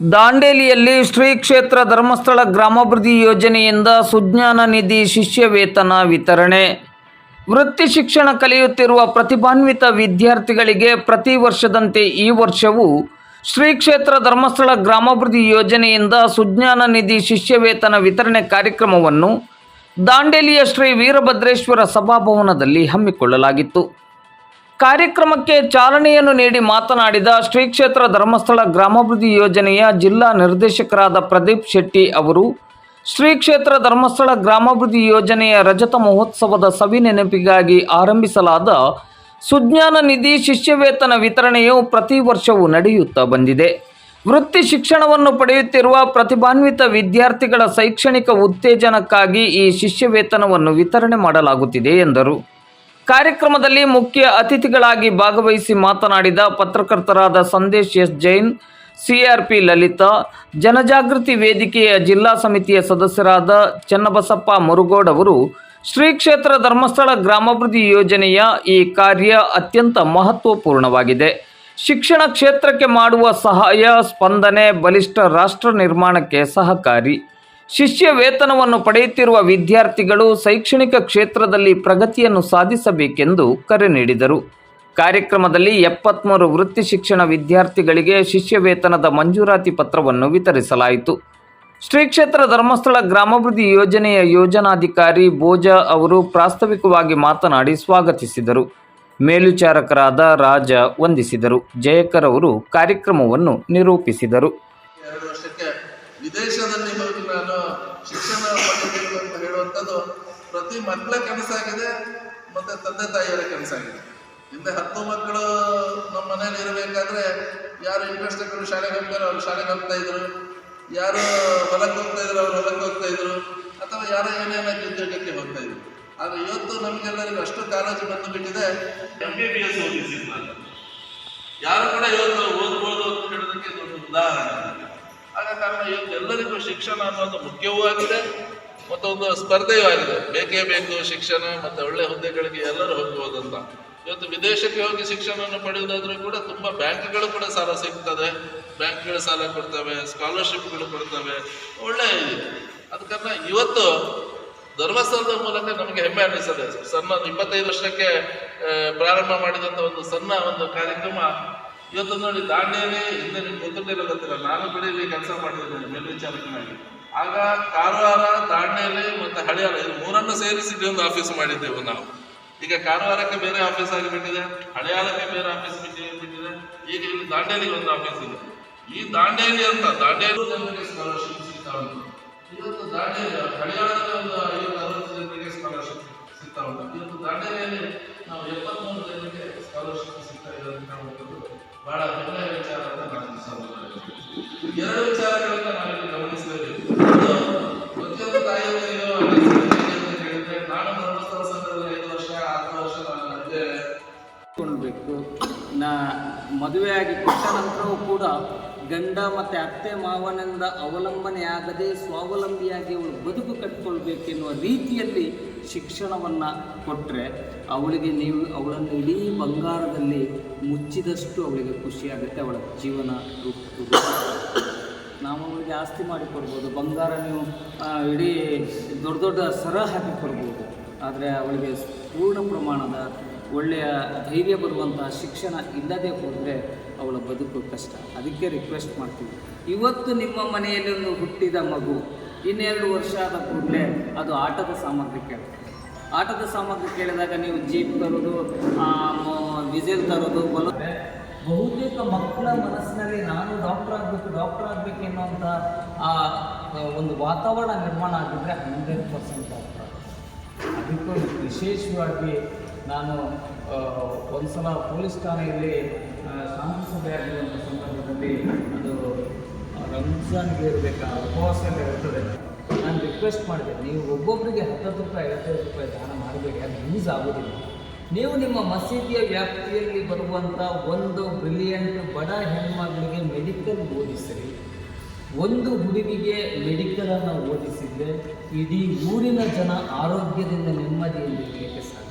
ದಾಂಡೇಲಿಯಲ್ಲಿ ಶ್ರೀ ಕ್ಷೇತ್ರ ಧರ್ಮಸ್ಥಳ ಗ್ರಾಮಾಭಿವೃದ್ಧಿ ಯೋಜನೆಯಿಂದ ಸುಜ್ಞಾನ ನಿಧಿ ಶಿಷ್ಯ ವೇತನ ವಿತರಣೆ. ವೃತ್ತಿ ಶಿಕ್ಷಣ ಕಲಿಯುತ್ತಿರುವ ಪ್ರತಿಭಾನ್ವಿತ ವಿದ್ಯಾರ್ಥಿಗಳಿಗೆ ಪ್ರತಿ ವರ್ಷದಂತೆ ಈ ವರ್ಷವೂ ಶ್ರೀ ಕ್ಷೇತ್ರ ಧರ್ಮಸ್ಥಳ ಗ್ರಾಮಾಭಿವೃದ್ಧಿ ಯೋಜನೆಯಿಂದ ಸುಜ್ಞಾನ ನಿಧಿ ಶಿಷ್ಯ ವೇತನ ವಿತರಣೆ ಕಾರ್ಯಕ್ರಮವನ್ನು ದಾಂಡೇಲಿಯ ಶ್ರೀ ವೀರಭದ್ರೇಶ್ವರ ಸಭಾಭವನದಲ್ಲಿ ಹಮ್ಮಿಕೊಳ್ಳಲಾಗಿತ್ತು. ಕಾರ್ಯಕ್ರಮಕ್ಕೆ ಚಾಲನೆಯನ್ನು ನೀಡಿ ಮಾತನಾಡಿದ ಶ್ರೀ ಕ್ಷೇತ್ರ ಧರ್ಮಸ್ಥಳ ಗ್ರಾಮಾಭಿವೃದ್ಧಿ ಯೋಜನೆಯ ಜಿಲ್ಲಾ ನಿರ್ದೇಶಕರಾದ ಪ್ರದೀಪ್ ಶೆಟ್ಟಿ ಅವರು, ಶ್ರೀ ಕ್ಷೇತ್ರ ಧರ್ಮಸ್ಥಳ ಗ್ರಾಮಾಭಿವೃದ್ಧಿ ಯೋಜನೆಯ ರಜತ ಮಹೋತ್ಸವದ ಸವಿ ನೆನಪಿಗಾಗಿ ಆರಂಭಿಸಲಾದ ಸುಜ್ಞಾನ ನಿಧಿ ಶಿಷ್ಯವೇತನ ವಿತರಣೆಯು ಪ್ರತಿ ವರ್ಷವೂ ನಡೆಯುತ್ತಾ ಬಂದಿದೆ. ವೃತ್ತಿ ಶಿಕ್ಷಣವನ್ನು ಪಡೆಯುತ್ತಿರುವ ಪ್ರತಿಭಾನ್ವಿತ ವಿದ್ಯಾರ್ಥಿಗಳ ಶೈಕ್ಷಣಿಕ ಉತ್ತೇಜನಕ್ಕಾಗಿ ಈ ಶಿಷ್ಯವೇತನವನ್ನು ವಿತರಣೆ ಮಾಡಲಾಗುತ್ತಿದೆ ಎಂದರು. ಕಾರ್ಯಕ್ರಮದಲ್ಲಿ ಮುಖ್ಯ ಅತಿಥಿಗಳಾಗಿ ಭಾಗವಹಿಸಿ ಮಾತನಾಡಿದ ಪತ್ರಕರ್ತರಾದ ಸಂದೇಶ್ ಎಸ್ ಜೈನ್, ಸಿಆರ್ಪಿ ಲಲಿತಾ, ಜನಜಾಗೃತಿ ವೇದಿಕೆಯ ಜಿಲ್ಲಾ ಸಮಿತಿಯ ಸದಸ್ಯರಾದ ಚನ್ನಬಸಪ್ಪ ಮುರುಗೋಡ್ ಅವರು, ಶ್ರೀ ಕ್ಷೇತ್ರ ಧರ್ಮಸ್ಥಳ ಗ್ರಾಮಾಭಿವೃದ್ಧಿ ಯೋಜನೆಯ ಈ ಕಾರ್ಯ ಅತ್ಯಂತ ಮಹತ್ವಪೂರ್ಣವಾಗಿದೆ. ಶಿಕ್ಷಣ ಕ್ಷೇತ್ರಕ್ಕೆ ಮಾಡುವ ಸಹಾಯ, ಸ್ಪಂದನೆ, ಬಲಿಷ್ಠ ರಾಷ್ಟ್ರ ನಿರ್ಮಾಣಕ್ಕೆ ಸಹಕಾರಿ. ಶಿಷ್ಯ ವೇತನವನ್ನು ಪಡೆಯುತ್ತಿರುವ ವಿದ್ಯಾರ್ಥಿಗಳು ಶೈಕ್ಷಣಿಕ ಕ್ಷೇತ್ರದಲ್ಲಿ ಪ್ರಗತಿಯನ್ನು ಸಾಧಿಸಬೇಕೆಂದು ಕರೆ ನೀಡಿದರು. ಕಾರ್ಯಕ್ರಮದಲ್ಲಿ ಎಪ್ಪತ್ತ್ಮೂರು ವೃತ್ತಿ ಶಿಕ್ಷಣ ವಿದ್ಯಾರ್ಥಿಗಳಿಗೆ ಶಿಷ್ಯ ವೇತನದ ಮಂಜೂರಾತಿ ಪತ್ರವನ್ನು ವಿತರಿಸಲಾಯಿತು. ಶ್ರೀ ಕ್ಷೇತ್ರ ಧರ್ಮಸ್ಥಳ ಗ್ರಾಮಾಭಿವೃದ್ಧಿ ಯೋಜನೆಯ ಯೋಜನಾಧಿಕಾರಿ ಭೋಜ ಅವರು ಪ್ರಾಸ್ತಾವಿಕವಾಗಿ ಮಾತನಾಡಿ ಸ್ವಾಗತಿಸಿದರು. ಮೇಲ್ವಿಚಾರಕರಾದ ರಾಜ ವಂದಿಸಿದರು. ಜಯಕರ್ ಅವರು ಕಾರ್ಯಕ್ರಮವನ್ನು ನಿರೂಪಿಸಿದರು. ಎರಡು ವರ್ಷಕ್ಕೆ ವಿದೇಶದಲ್ಲಿ ಹೋಗಿ ನಾನು ಶಿಕ್ಷಣ ಪಡೆಯಬೇಕು ಹೇಳುವಂಥದ್ದು ಪ್ರತಿ ಮಕ್ಕಳ ಕನಸಾಗಿದೆ ಮತ್ತೆ ತಂದೆ ತಾಯಿಯರ ಕನಸಾಗಿದೆ ಹಿಂದೆ ಹತ್ತು ಮಕ್ಕಳು ನಮ್ಮ ಮನೇಲಿ ಇರಬೇಕಾದ್ರೆ ಯಾರು ಇಂಟ್ರೆಸ್ಟ್ ಶಾಲೆಗೆ ಹೋಗ್ತಾರೆ, ಅವ್ರು ಶಾಲೆಗೆ ಹೋಗ್ತಾ ಇದ್ರು. ಯಾರು ಹೊಲಕ್ಕೆ ಹೋಗ್ತಾ ಇದ್ರು, ಅವ್ರು ಹೊಲಕ್ಕೆ ಹೋಗ್ತಾ ಇದ್ರು. ಅಥವಾ ಯಾರೋ ಏನೇನಾಗಿ ಉದ್ಯೋಗಕ್ಕೆ ಹೋಗ್ತಾ ಇದ್ರು. ಆದ್ರೆ ಇವತ್ತು ನಮಗೆಲ್ಲರಿಗೂ ಅಷ್ಟು ಕಾಲೇಜು ಬಂದು ಬಿಟ್ಟಿದೆ. ಎಂ ಬಿ ಬಿ ಎಸ್ ಯಾರು ಕೂಡ ಇವತ್ತು ಓದ್ಬೋದು ಅಂತ ಹೇಳೋದಕ್ಕೆ ಇದೊಂದು ಉದಾಹರಣೆ. ಆದ ಕಾರಣ ಇವತ್ತು ಎಲ್ಲರಿಗೂ ಶಿಕ್ಷಣ ಅನ್ನೋದು ಮುಖ್ಯವೂ ಆಗಿದೆ. ಮತ್ತೊಂದು ಸ್ಪರ್ಧೆಯೂ ಆಗಿದೆ ಬೇಕೇ ಬೇಕು ಶಿಕ್ಷಣ, ಮತ್ತೆ ಒಳ್ಳೆ ಹುದ್ದೆಗಳಿಗೆ ಎಲ್ಲರೂ ಹೋಗ್ಬೋದಂತ ಇವತ್ತು ವಿದೇಶಕ್ಕೆ ಹೋಗಿ ಶಿಕ್ಷಣವನ್ನು ಪಡೆಯುವುದಾದ್ರೂ ಕೂಡ ತುಂಬಾ ಬ್ಯಾಂಕ್ಗಳು ಕೂಡ ಸಾಲ ಸಿಗ್ತದೆ. ಬ್ಯಾಂಕ್ಗಳು ಸಾಲ ಕೊಡ್ತವೆ, ಸ್ಕಾಲರ್ಶಿಪ್ಗಳು ಕೊಡ್ತವೆ. ಒಳ್ಳೆ ಇದೆ. ಅದ ಕಾರಣ ಇವತ್ತು ಧರ್ಮಸ್ಥಳದ ಮೂಲಕ ನಮಗೆ ಹೆಮ್ಮೆ ಅನ್ನಿಸ್ತದೆ ಸಣ್ಣ ಇಪ್ಪತ್ತೈದು ವರ್ಷಕ್ಕೆ ಪ್ರಾರಂಭ ಮಾಡಿದಂಥ ಒಂದು ಸಣ್ಣ ಒಂದು ಕಾರ್ಯಕ್ರಮ. ಇವತ್ತು ನೋಡಿ ದಾಂಡೇಲಿ, ಹಿಂದೆ ನಿಮ್ಗೆ ಗೊತ್ತಿರಲಿಲ್ಲ ನಾನು ಕೂಡ ಇಲ್ಲಿ ಕೆಲಸ ಮಾಡಿದ್ದೇನೆ ಮೇಲ್ವಿಚಾರಕನಾಗಿ. ಆಗ ಕಾರವಾರ, ದಾಂಡೇಲಿ ಮತ್ತೆ ಹಳಿಯಾರ ಇದು ಮೂರನ್ನು ಸೇರಿಸಿ ಒಂದು ಆಫೀಸ್ ಮಾಡಿದ್ದೆವು ನಾವು. ಈಗ ಕಾರವಾರಕ್ಕೆ ಬೇರೆ ಆಫೀಸ್ ಆಗಿಬಿಟ್ಟಿದೆ, ಹಳಿಯಾಳಕ್ಕೆ ಬೇರೆ ಆಫೀಸ್ ಬಿಟ್ಟಿದೆ ಈಗ ಇಲ್ಲಿ ದಾಂಡೇಲಿಗೆ ಒಂದು ಆಫೀಸ್ ಇದೆ. ಈ ದಾಂಡೇಲಿ ಅಂತ, ದಾಂಡೇಲಿ ಜನರಿಗೆ ಸ್ಕಾಲರ್ಶಿಪ್ ಸಿಗ್ತಾ ಉಂಟು ಇವತ್ತು ದಾಂಡೇಲಿ ಹಳಿಯಾಳದಲ್ಲಿ ಒಂದು ಐವತ್ತು, ಅರವತ್ತು ಜನರಿಗೆ ಸ್ಕಾಲರ್ಶಿಪ್ ಸಿಗ್ತಾ ಉಂಟು ಇವತ್ತು ದಾಂಡೇಲಿಯಲ್ಲಿ ನಾವು ಎಪ್ಪತ್ಮೂರು ಜನರಿಗೆ ಸ್ಕಾಲರ್ಶಿಪ್ ಸಿಗ್ತಾ ಅಂತ ಹೇಳುವಂಥದ್ದು ಬಹಳ ಹೆಮ್ಮೆಯ ವಿಚಾರ ಅಂತ ನಾನು. ಎರಡು ವಿಚಾರಗಳನ್ನ ನಾವಿಲ್ಲಿ ಗಮನಿಸಬೇಕು ಒಂದು ಪ್ರತಿಯೊಂದು ತಾಯಿಯಲ್ಲಿಯೂ ಅನಿಸಿಕೆ ಅಂತ ಹೇಳಿದ್ರೆ ನಾನು ಧರ್ಮಸ್ಥಳ ಸಂಘದಲ್ಲಿ ಐದು ವರ್ಷ ಆರು ವರ್ಷ ನಾನು ಅದೇ ಕೊಳ್ಬೇಕು ನಾ ಮದುವೆಯಾಗಿ ಕೊಟ್ಟ ನಂತರವೂ ಕೂಡ ಗಂಡ ಮತ್ತು ಅತ್ತೆ ಮಾವನಿಂದ ಅವಲಂಬನೆಯಾಗದೆ ಸ್ವಾವಲಂಬಿಯಾಗಿ ಅವಳು ಬದುಕು ಕಟ್ಟಿಕೊಳ್ಬೇಕೆನ್ನುವ ರೀತಿಯಲ್ಲಿ ಶಿಕ್ಷಣವನ್ನು ಕೊಟ್ಟರೆ ಅವಳಿಗೆ ನೀವು ಅವಳನ್ನು ಇಡೀ ಬಂಗಾರದಲ್ಲಿ ಮುಚ್ಚಿದಷ್ಟು ಅವಳಿಗೆ ಖುಷಿಯಾಗುತ್ತೆ, ಅವಳ ಜೀವನ ರೂಪ ನಾವು ಆಸ್ತಿ ಮಾಡಿ ಕೊಡ್ಬೋದು. ಬಂಗಾರ ನೀವು ಇಡೀ ದೊಡ್ಡ ದೊಡ್ಡ ಸರ ಹಾಕಿ ಕೊಡ್ಬೋದು. ಆದರೆ ಅವಳಿಗೆ ಪೂರ್ಣ ಪ್ರಮಾಣದ ಒಳ್ಳೆಯ ಧೈರ್ಯ ಬರುವಂತಹ ಶಿಕ್ಷಣ ಇಲ್ಲದೆ ಹೋದರೆ ಅವಳ ಬದುಕು ಕಷ್ಟ. ಅದಕ್ಕೆ ರಿಕ್ವೆಸ್ಟ್ ಮಾಡ್ತೀವಿ. ಇವತ್ತು ನಿಮ್ಮ ಮನೆಯಲ್ಲಿ ಒಂದು ಹುಟ್ಟಿದ ಮಗು, ಇನ್ನೆರಡು ವರ್ಷ ಆದ ಕೂಡಲೇ ಅದು ಆಟದ ಸಾಮಗ್ರಿ ಕೇಳ್ತದೆ. ಆಟದ ಸಾಮಗ್ರಿ ಕೇಳಿದಾಗ ನೀವು ಜೀಪ್ ತರೋದು ವಿಸಿಲ್ ತರೋದು, ಬಲ ಬಹುತೇಕ ಮಕ್ಕಳ ಮನಸ್ಸಿನಲ್ಲಿ ನಾನು ಡಾಕ್ಟರ್ ಆಗಬೇಕು ಡಾಕ್ಟರ್ ಆಗಬೇಕು ಎನ್ನುವಂಥ ಆ ಒಂದು ವಾತಾವರಣ ನಿರ್ಮಾಣ ಆಗಿದ್ರೆ ಹಂಡ್ರೆಡ್ ಪರ್ಸೆಂಟ್ ಡಾಕ್ಟರ್ ಅದಕ್ಕೂ ವಿಶೇಷವಾಗಿ ನಾನು ಒಂದು ಸಲ ಪೊಲೀಸ್ ಠಾಣೆಯಲ್ಲಿ ಆ, ಶಾಂತಿ ಸಭೆ ಆಗಿರುವಂಥ ಸಂದರ್ಭದಲ್ಲಿ ಅದು ರಂಜಾನ್ಗೆ ಇರಬೇಕಾ ಉಪವಾಸ ಎಲ್ಲ ಇರ್ತದೆ. ನಾನು ರಿಕ್ವೆಸ್ಟ್ ಮಾಡಿದೆ ನೀವು ಒಬ್ಬೊಬ್ಬರಿಗೆ ಹತ್ತತ್ತು ರೂಪಾಯಿ ಐವತ್ತೈದು ರೂಪಾಯಿ ದಾನ ಮಾಡಬೇಕು ಅದು ಯೂಸ್ ಆಗೋದಿಲ್ಲ. ನೀವು ನಿಮ್ಮ ಮಸೀದಿಯ ವ್ಯಾಪ್ತಿಯಲ್ಲಿ ಬರುವಂಥ ಒಂದು ಬ್ರಿಲಿಯಂಟ್ ಬಡ ಹೆಣ್ಮಗಳಿಗೆ ಮೆಡಿಕಲ್ ಓದಿಸಿರಿ. ಒಂದು ಹುಡುಗಿಗೆ ಮೆಡಿಕಲನ್ನು ಓದಿಸಿದರೆ ಇಡೀ ಊರಿನ ಜನ ಆರೋಗ್ಯದಿಂದ ನೆಮ್ಮದಿಯಲ್ಲಿ ಸಾಧ್ಯ.